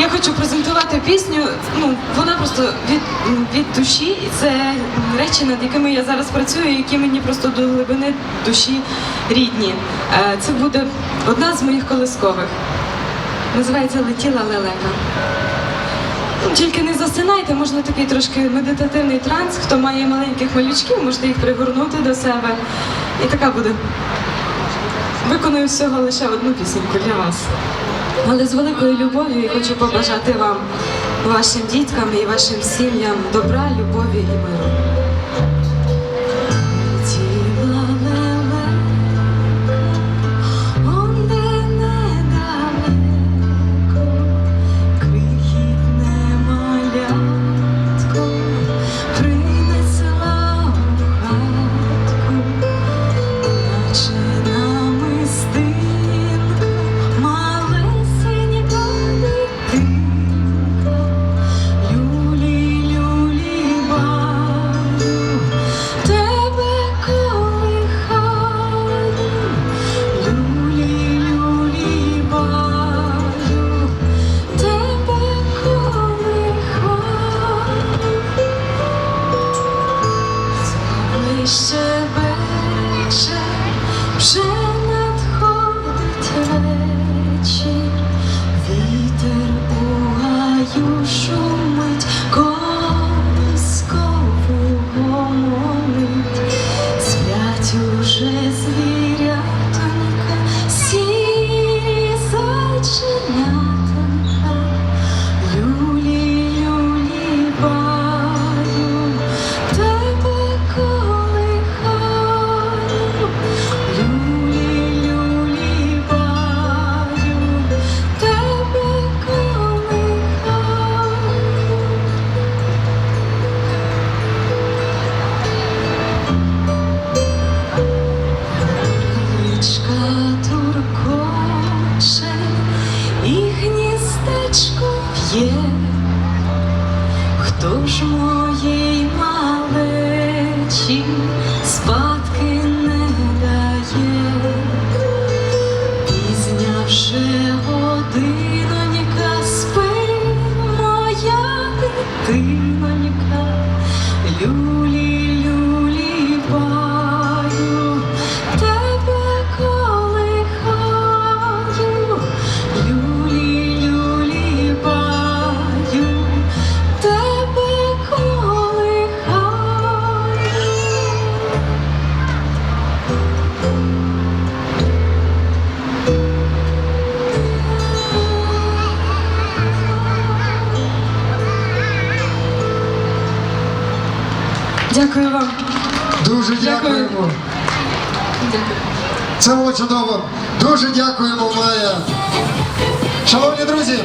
Я хочу презентувати пісню. Ну, вона просто від, від душі, і це речі, над якими я зараз працюю, які мені просто до глибини душі рідні. Е, Це буде одна з моїх колискових. Називається Летіла лелека. Ну, Тільки не засинайте, можна такий трошки медитативний транс. Хто має маленьких малючків, можете їх пригорнути до себе. І така буде. Виконую всього лише одну пісеньку для вас. Але з великою любов'ю я хочу побажати вам, вашим діткам і вашим сім'ям добра, любові і миру. should. В'є, хто ж моїй малечі спадки не дає, пізня вже годинонька, спи, моя дитинонька, люлі, Дякую вам. Дуже дякуємо. Дякую. Це було чудово. Дуже дякуємо, Майя. Шановні друзі.